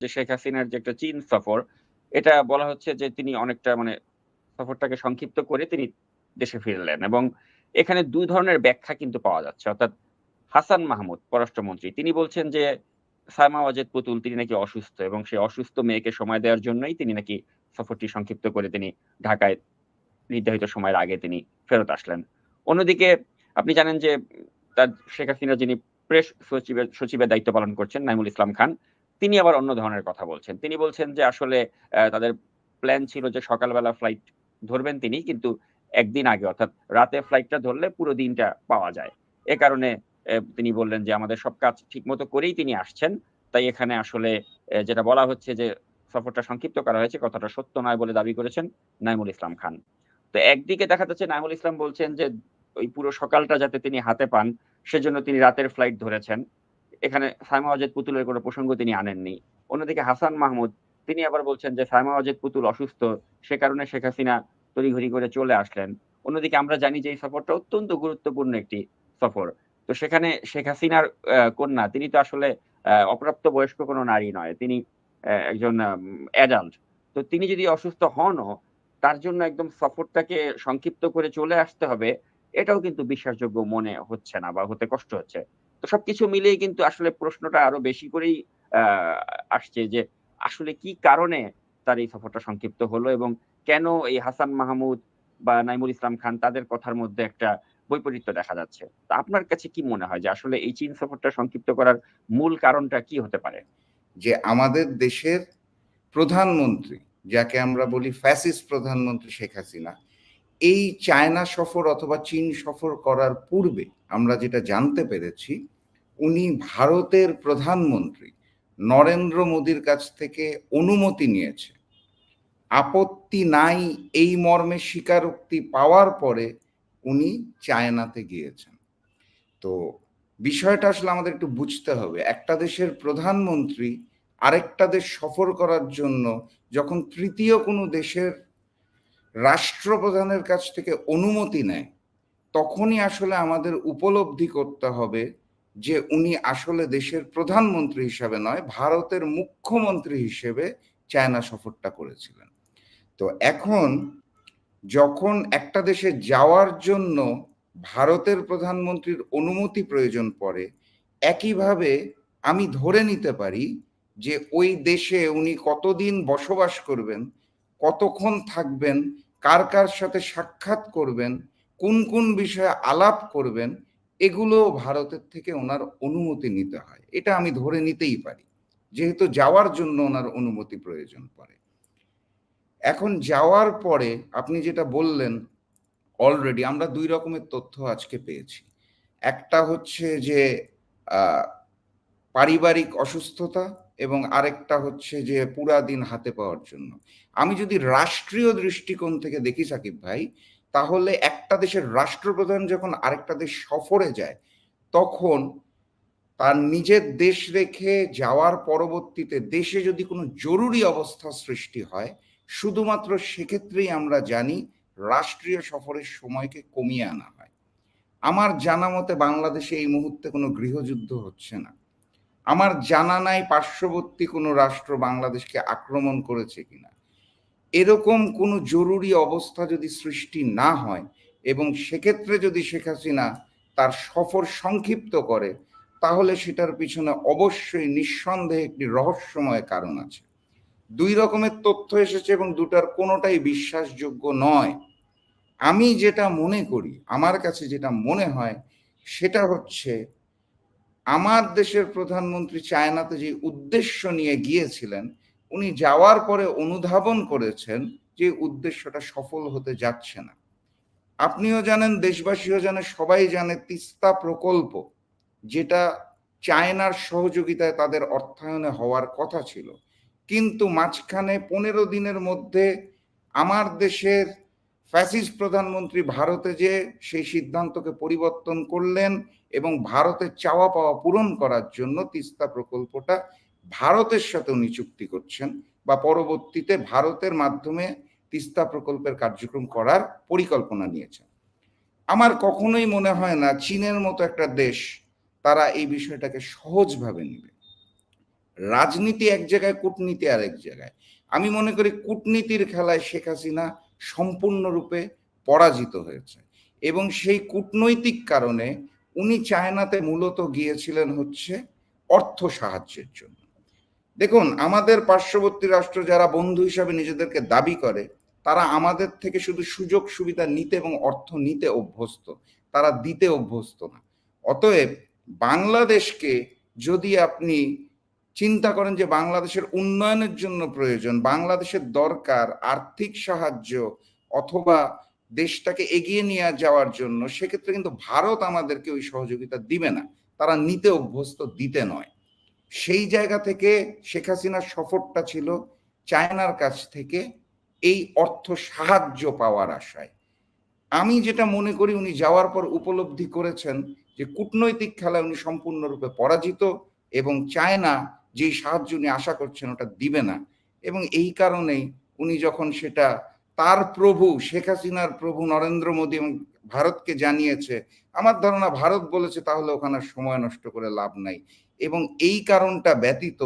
যে শেখ হাসিনার যে একটা চীন সফর, এটা বলা হচ্ছে যে তিনি অনেকটা মানে সফরটাকে সংক্ষিপ্ত করে তিনি দেশে ফিরলেন এবং এখানে দুই ধরনের ব্যাখ্যা কিন্তু পাওয়া যাচ্ছে। অর্থাৎ হাসান মাহমুদ, পররাষ্ট্রমন্ত্রী, তিনি বলছেন যে সাইমা ওয়াজেদ পুতুল, তিনি নাকি অসুস্থ এবং সেই অসুস্থ মেয়েকে সময় দেওয়ার জন্যই তিনি নাকি সফরটি সংক্ষিপ্ত করে তিনি ঢাকায় নির্ধারিত সময়ের আগে তিনি ফেরত আসলেন। অন্যদিকে আপনি জানেন যে তার শেখ হাসিনা যিনি প্রেস সচিবের সচিবের দায়িত্ব পালন করছেন, নাইমুল ইসলাম খান তিনি আবার অন্য ধরনের কথা বলছেন। তিনি বলছেন যে আসলে তাদের প্ল্যান ছিল যে সকালবেলা ফ্লাইট ধরবেন তিনি, কিন্তু একদিন আগে, অর্থাৎ রাতে ফ্লাইটটা ধরলে পুরো দিনটা পাওয়া যায়। এ কারণে তিনি বললেন যে আমাদের সব কাজ ঠিক মতো করেই তিনি আসছেন। তাই এখানে আসলে যেটা বলা হচ্ছে যে সফরটা সংক্ষিপ্ত করা হয়েছে, কথাটা সত্য নয় বলে দাবি করেছেন নাইমুল ইসলাম খান। তো একদিকে দেখা যাচ্ছে নাইমুল ইসলাম বলছেন যে ওই পুরো সকালটা যাতে তিনি হাতে পান, সেজন্য তিনি রাতের ফ্লাইট ধরেছেন। এখানে সাইমা অজেদ পুতুলের কোনো প্রসঙ্গ তিনি আনেননি। অন্যদিকে হাসান মাহমুদ, তিনি আবার বলছেন যে সাইমা অজেদ পুতুল অসুস্থ, সে কারণে শেখ হাসিনা তড়িঘড়ি করে চলে আসলেন। অন্যদিকে আমরা জানি যে এই সফরটা অত্যন্ত গুরুত্বপূর্ণ একটি সফর। তো সেখানে শেখ হাসিনার কন্যা, তিনি তো আসলে অপ্রাপ্ত বয়স্ক কোনো নারী নয়, তিনি একজন অ্যাডাল্ট তো তিনি যদি অসুস্থ হনও, তার জন্য একদম সফরটাকে সংক্ষিপ্ত করে চলে আসতে হবে, এটাও কিন্তু বিশ্বাসযোগ্য মনে হচ্ছে না বা হতে কষ্ট হচ্ছে। তো সবকিছু মিলিয়ে কিন্তু আসলে প্রশ্নটা আরও বেশি করেই আসছে যে আসলে কি কারণে তার এই সফরটা সংক্ষিপ্ত হলো এবং কেন এই হাসান মাহমুদ বা নাইমুল ইসলাম খান তাদের কথার মধ্যে একটা বৈপরীত্য দেখা যাচ্ছে? তা আপনার কাছে কি মনে হয় যে আসলে এই চীন সফরটা সংক্ষিপ্ত করার মূল কারণটা কি হতে পারে? যে আমাদের দেশের প্রধানমন্ত্রী, যাকে আমরা বলি ফ্যাসিস্ট প্রধানমন্ত্রী শেখ হাসিনা এই চায়না সফর অথবা চীন সফর করার পূর্বে আমরা যেটা জানতে পেরেছি, উনি ভারতের প্রধানমন্ত্রী নরেন্দ্র মোদীর কাছ থেকে অনুমতি নিয়েছে। আপত্তি নাই এই মর্মে স্বীকারোক্তি পাওয়ার পরে উনি চায়নাতে গিয়েছেন। তো বিষয়টা আসলে আমাদের একটু বুঝতে হবে। একটা দেশের প্রধানমন্ত্রী আরেকটা দেশ সফর করার জন্য যখন তৃতীয় কোনো দেশের রাষ্ট্রপ্রধানের কাছ থেকে অনুমতি নেয়, তখনই আসলে আমাদের উপলব্ধি করতে হবে যে উনি আসলে দেশের প্রধানমন্ত্রী হিসাবে নয়, ভারতের মুখ্যমন্ত্রী হিসেবে চায়না সফরটা করেছিলেন। তো এখন যখন একটা দেশে যাওয়ার জন্য ভারতের প্রধানমন্ত্রীর অনুমতি প্রয়োজন পড়ে, একইভাবে আমি ধরে নিতে পারি যে ওই দেশে উনি কতদিন বসবাস করবেন কতক্ষণ থাকবেন, কার কার সাথে সাক্ষাৎ করবেন, কোন কোন বিষয়ে আলাপ করবেন এগুলো ভারতের থেকে ওনার অনুমতি নিতে হয়। এটা আমি ধরে নিতেই পারি। যেহেতু যাওয়ার জন্য ওনার অনুমতি প্রয়োজন পড়ে। এখন যাওয়ার পরে আপনি যেটা বললেন অলরেডি আমরা দুই রকমের তথ্য আজকে পেয়েছি। একটা হচ্ছে যে পারিবারিক অসুস্থতা এবং আরেকটা হচ্ছে যে পুরা দিন হাতে পাওয়ার জন্য। আমি যদি রাষ্ট্রীয় দৃষ্টিকোণ থেকে দেখি সাকিব ভাই, তাহলে একটা দেশের রাষ্ট্রপ্রধান যখন আরেকটা দেশ সফরে যায়, তখন তার নিজের দেশ রেখে যাওয়ার পরবর্তীতে দেশে যদি কোনো জরুরি অবস্থা সৃষ্টি হয়, শুধুমাত্র সেক্ষেত্রেই আমরা জানি রাষ্ট্রীয় সফরের সময়কে কমিয়ে আনা হয়। আমার জানা মতে বাংলাদেশে এই মুহূর্তে কোনো গৃহযুদ্ধ হচ্ছে না। আমার জানা নাই পার্শ্ববর্তী কোনো রাষ্ট্র বাংলাদেশকে আক্রমণ করেছে কিনা। এরকম কোনো জরুরি অবস্থা যদি সৃষ্টি না হয় এবং সেক্ষেত্রে যদি শেখ হাসিনা তার সফর সংক্ষিপ্ত করে, তাহলে সেটার পিছনে অবশ্যই নিঃসন্দেহে একটি রহস্যময় কারণ আছে। দুই রকমের তথ্য এসেছে এবং দুটার কোনোটাই বিশ্বাসযোগ্য নয়। আমি যেটা মনে করি, আমার কাছে যেটা মনে হয়, সেটা হচ্ছে আমার দেশের প্রধানমন্ত্রী চায়নাতে যে উদ্দেশ্য নিয়ে গিয়েছিলেন, উনি যাওয়ার পরে অনুধাবন করেছেন যে উদ্দেশ্যটা সফল হতে যাচ্ছে না। আপনিও জানেন, দেশবাসীও জানে, সবাই জানে তিস্তা প্রকল্প, যেটা চায়নার সহযোগিতায় তাদের অর্থায়নে হওয়ার কথা ছিল। কিন্তু মাঝখানে পনেরো দিনের মধ্যে আমার দেশের ফ্যাসিস্ট প্রধানমন্ত্রী ভারতে যে সেই সিদ্ধান্তকে পরিবর্তন করলেন এবং ভারতের চাওয়া পাওয়া পূরণ করার জন্য তিস্তা প্রকল্পটা ভারতের সাথে উনি চুক্তি করছেন বা পরবর্তীতে ভারতের মাধ্যমে তিস্তা প্রকল্পের কার্যক্রম করার পরিকল্পনা নিয়েছেন। আমার কখনোই মনে হয় না চীনের মতো একটা দেশ তারা এই বিষয়টাকে সহজভাবে নেবে। রাজনীতি এক জায়গায়, কূটনীতি আর এক জায়গায়। আমি মনে করি কূটনীতির খেলায় শেখ হাসিনা সম্পূর্ণরূপে পরাজিত হয়েছে। এবং সেই কূটনৈতিক কারণে উনি চায়নাতে মূলত গিয়েছিলেন হচ্ছে অর্থ সাহায্যের জন্য। দেখুন, আমাদের পার্শ্ববর্তী রাষ্ট্র যারা বন্ধু হিসাবে নিজেদেরকে দাবি করে, তারা আমাদের থেকে শুধু সুযোগ সুবিধা নিতে এবং অর্থ নিতে অভ্যস্ত, তারা দিতে অভ্যস্ত না। অতএব বাংলাদেশকে যদি আপনি চিন্তা করেন যে বাংলাদেশের উন্নয়নের জন্য প্রয়োজন, বাংলাদেশের দরকার আর্থিক সাহায্য অথবা দেশটাকে এগিয়ে নিয়ে যাওয়ার জন্য, সেক্ষেত্রে কিন্তু ভারত আমাদেরকে ওই সহযোগিতা দিবে না। তারা নিতে অভ্যস্ত, দিতে নয়। সেই জায়গা থেকে শেখ হাসিনার সফরটা ছিল চায়নার কাছ থেকে এই অর্থ সাহায্য পাওয়ার আশায়। আমি যেটা মনে করি, উনি যাওয়ার পর উপলব্ধি করেছেন যে কূটনৈতিক খেলায় উনি সম্পূর্ণরূপে পরাজিত এবং চায়না যে সাহায্য উনি আশা করছেন ওটা দিবে না। এবং এই কারণেই উনি যখন সেটা তার প্রভু, শেখ হাসিনার প্রভু নরেন্দ্র মোদী এবং ভারতকে জানিয়েছে, আমার ধারণা ভারত বলেছে তাহলে ওখানে সময় নষ্ট করে লাভ নাই। এবং এই কারণটা ব্যতীত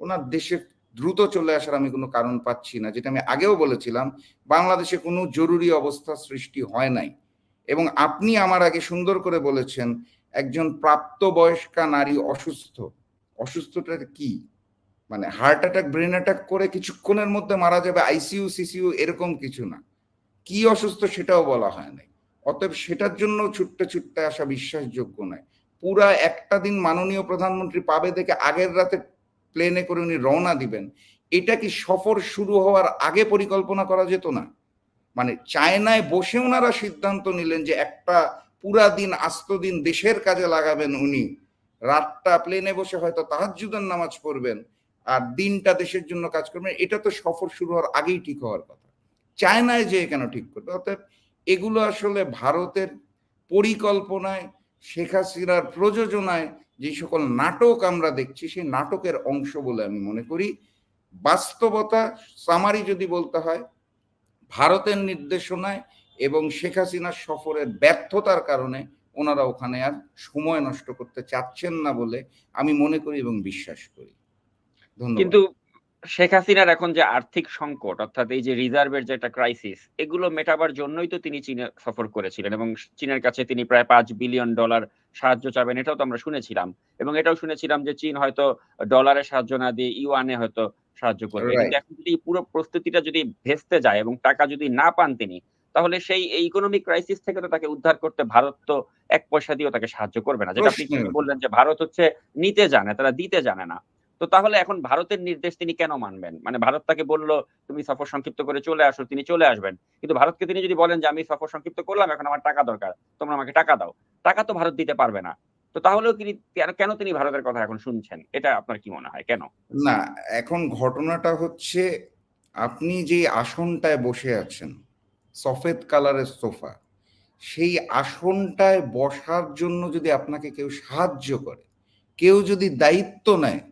ওনার দেশে দ্রুত চলে আসার আমি কোনো কারণ পাচ্ছি না, যেটা আমি আগেও বলেছিলাম, বাংলাদেশে কোনো জরুরি অবস্থা সৃষ্টি হয় নাই। এবং আপনি আমার আগে সুন্দর করে বলেছেন, একজন প্রাপ্তবয়স্কা নারী অসুস্থ অসুস্থটা কি? মানে হার্ট অ্যাটাক ব্রেন অ্যাটাক করে কিছুক্ষণের মধ্যে মারা যাবে আইসিইউ সিসিইউ এরকম কিছু না। কি অসুস্থ সেটাও বলা হয় নাই। অতএব সেটার জন্য ছুটতে ছুটতে আসা বিশ্বাসযোগ্য নয়। পুরা একটা দিন মাননীয় প্রধানমন্ত্রী পাবে দেখে আগের রাতে প্লেনে করে উনি রওনা দিবেন। এটা কি সফর শুরু হওয়ার আগে পরিকল্পনা করা যেত না? মানে চায়নায় বসে ওনারা সিদ্ধান্ত নিলেন যে একটা পুরা দিন, আস্ত দিন দেশের কাজে লাগাবেন উনি। রাতটা প্লেনে বসে হয়তো তাহাজুদের নামাজ পড়বেন আর দিনটা দেশের জন্য কাজ করবেন, এটা তো সফর শুরু হওয়ার আগেই ঠিক হওয়ার কথা। চায়নায় যে কেন ঠিক করবে? অর্থাৎ এগুলো আসলে ভারতের পরিকল্পনায়, শেখ হাসিনার প্রযোজনায় যে সকল নাটক আমরা দেখছি, সেই নাটকের অংশ বলে আমি মনে করি। বাস্তবতা সামারি যদি বলতে হয়, ভারতের নির্দেশনায় এবং শেখ হাসিনার সফরের ব্যর্থতার কারণে ওনারা ওখানে আর সময় নষ্ট করতে চাচ্ছেন না বলে আমি মনে করি এবং বিশ্বাস করি। ধন্যবাদ। কিন্তু শেখ হাসিনার এখন যে আর্থিক সংকট অর্থাৎ এই যে রিজার্ভের যে একটা ক্রাইসিস এগুলো মেটাবার জন্যই তো তিনি চীনে সফর করেছিলেন এবং চীনের কাছে তিনি প্রায় পাঁচ বিলিয়ন ডলার সাহায্য চাবেন এটাও তো আমরা শুনেছিলাম। এবং এটাও শুনেছিলাম যে চীন হয়তো ডলারে সাহায্য না দিয়ে ইউয়ানে হয়তো সাহায্য করবে। কিন্তু এখন যদি পুরো প্রস্তুতিটা যদি ভেস্তে যায় এবং টাকা যদি না পান তিনি তাহলে সেই ইকোনমিক ক্রাইসিস থেকে তো তাকে উদ্ধার করতে ভারত তো এক পয়সা দিয়েও তাকে সাহায্য করবে না যেটা আপনি বললেন যে ভারত হচ্ছে নিতে জানে তারা দিতে জানে না। তো তাহলে এখন ভারতের নির্দেশ তিনি কেন মানবেন? মানে ভারত তাকে বলল তুমি সফর সংক্ষিপ্ত করে চলে আসো তিনি চলে আসবেন। কিন্তু ভারতকে তিনি যদি বলেন যে আমি সফর সংক্ষিপ্ত করলাম এখন আমার টাকা দরকার তোমরা আমাকে টাকা দাও। টাকা তো ভারত দিতে পারবে না। তো তাহলেও তিনি কেন- কেন তিনি ভারতের কথা এখন শুনছেন? এটা আপনার কি মনে হয়? কেন? না এখন ঘটনাটা হচ্ছে আপনি যে আসনটায় বসে আছেন সফেদ কালারের সোফা। সেই আসনটায় বসার জন্য যদি আপনাকে কেউ সাহায্য করে, কেউ যদি দায়িত্ব নেয়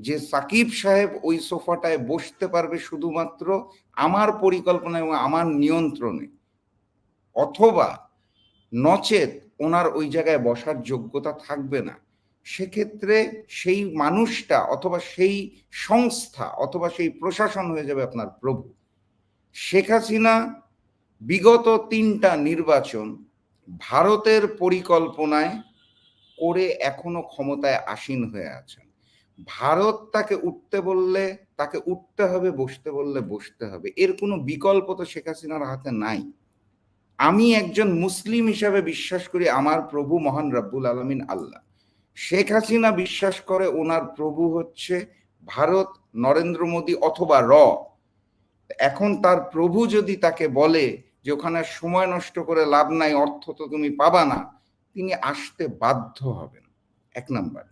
যে সাকিব সাহেব ওই সোফাটায় বসতে পারবে শুধুমাত্র আমার পরিকল্পনা এবং আমার নিয়ন্ত্রণে, অথবা নচেত ওনার ওই জায়গায় বসার যোগ্যতা থাকবে না, সেক্ষেত্রে সেই মানুষটা অথবা সেই সংস্থা অথবা সেই প্রশাসন হয়ে যাবে আপনার প্রভু। শেখ হাসিনা বিগত তিনটা নির্বাচন ভারতের পরিকল্পনায় করে এখনও ক্ষমতায় আসীন হয়ে আছেন। ভারত তাকে উঠতে বললে, তাকে উঠতে হবে, বসতে বললে বসতে হবে। এর কোনো বিকল্প তো শেখ হাসিনার হাতে নাই। আমি একজন মুসলিম হিসাবে বিশ্বাস করি আমার প্রভু মহান রব্বুল আলমিন আল্লাহ। শেখ হাসিনা বিশ্বাস করে ওনার প্রভু হচ্ছে ভারত, নরেন্দ্র মোদী অথবা র। এখন তার প্রভু যদি তাকে বলে যে ওখানে সময় নষ্ট করে লাভ নাই, অর্থ তো তুমি পাবা না, তিনি আসতে বাধ্য হবেন। এক নাম্বার।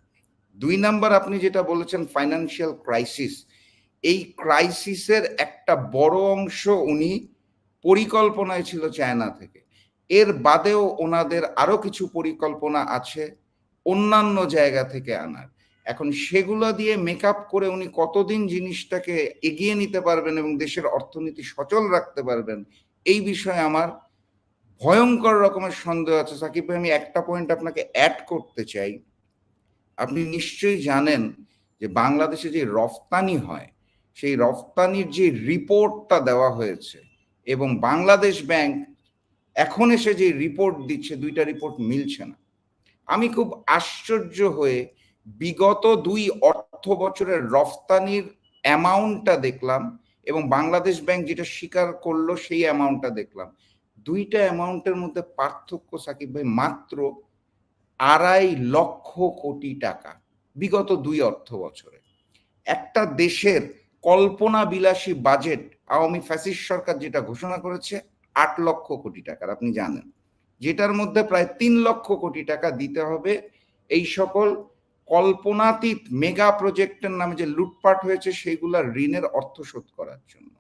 দুই নাম্বার, আপনি যেটা বলেছেন ফাইনান্সিয়াল ক্রাইসিস এই ক্রাইসিসের একটা বড় অংশ উনি পরিকল্পনায় ছিল চায়না থেকে। এর বাদেও ওনাদের আরও কিছু পরিকল্পনা আছে, অন্যান্য জায়গা থেকে আনার। এখন সেগুলো দিয়ে মেকআপ করে উনি কতদিন জিনিসটাকে এগিয়ে নিতে পারবেন এবং দেশের অর্থনীতি সচল রাখতে পারবেন এই বিষয়ে আমার ভয়ঙ্কর রকমের সন্দেহ আছে। সাকিব ভাই, আমি একটা পয়েন্ট আপনাকে অ্যাড করতে চাই। আপনি নিশ্চয়ই জানেন যে বাংলাদেশে যে রফতানি হয়, সেই রফতানির যে রিপোর্টটা দেওয়া হয়েছে এবং বাংলাদেশ ব্যাংক এখন এসে যে রিপোর্ট দিচ্ছে, দুইটা রিপোর্ট মিলছে না। আমি খুব আশ্চর্য হয়ে বিগত দুই অর্থ বছরের রফতানির অ্যামাউন্টটা দেখলাম। এবং বাংলাদেশ ব্যাংক যেটা স্বীকার করল সেই অ্যামাউন্টটা দেখলাম। দুইটা অ্যামাউন্টের মধ্যে পার্থক্য সাকিব ভাই মাত্র আড়াই লক্ষ কোটি টাকা বিগত দুই অর্থ বছরে। একটা দেশের কল্পনা বিলাসী বাজেট আওয়ামী ফ্যাসিস সরকার যেটা ঘোষণা করেছে, আট লক্ষ কোটি টাকার, আপনি জানেন। যেটার মধ্যে প্রায় তিন লক্ষ কোটি টাকা দিতে হবে এই সকল কল্পনাতীত মেগা প্রজেক্টের নামে যে লুটপাট হয়েছে সেইগুলা ঋণের অর্থ শোধ করার জন্য।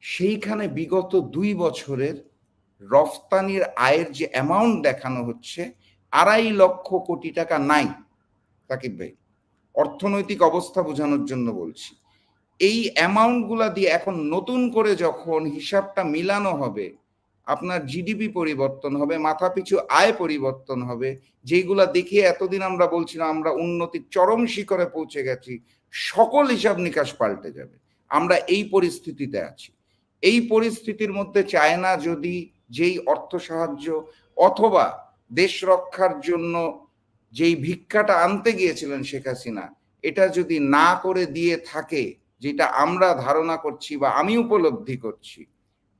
সেইখানে বিগত দুই বছরের রফতানির আয়ের যে অ্যামাউন্ট দেখানো হচ্ছে, আড়াই লক্ষ কোটি টাকা নাই, সাকিব ভাই। অর্থনৈতিক অবস্থা বোঝানোর জন্য বলছি। এই অ্যামাউন্টগুলা দিয়ে এখন নতুন করে যখন হিসাবটা মিলানো হবে আপনার জিডিপি পরিবর্তন হবে, মাথাপিছু আয় পরিবর্তন হবে। যেগুলা দেখে এতদিন আমরা বলছিলাম, আমরা উন্নতির চরম শিখরে পৌঁছে গেছি, সকল হিসাব নিকাশ পাল্টে যাবে। আমরা এই পরিস্থিতিতে আছি। এই পরিস্থিতির মধ্যে চায়না যদি যেই অর্থ সাহায্য অথবা দেশ রক্ষার জন্য যেই ভিক্ষাটা আনতে গিয়েছিলেন শেখ হাসিনা, এটা যদি না করে দিয়ে থাকে, যেটা আমরা ধারণা করছি বা আমি উপলব্ধি করছি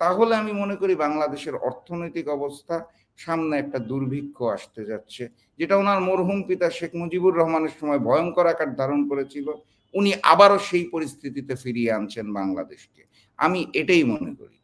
তাহলে আমি মনে করি বাংলাদেশের অর্থনৈতিক অবস্থা সামনে একটা দুর্ভিক্ষ আসতে যাচ্ছে। যেটা ওনার মরহুম পিতা শেখ মুজিবুর রহমানের সময় ভয়ঙ্কর আকার ধারণ করেছিল, উনি আবারও সেই পরিস্থিতিতে ফিরিয়ে আনছেন বাংলাদেশকে। আমি এটাই মনে করি।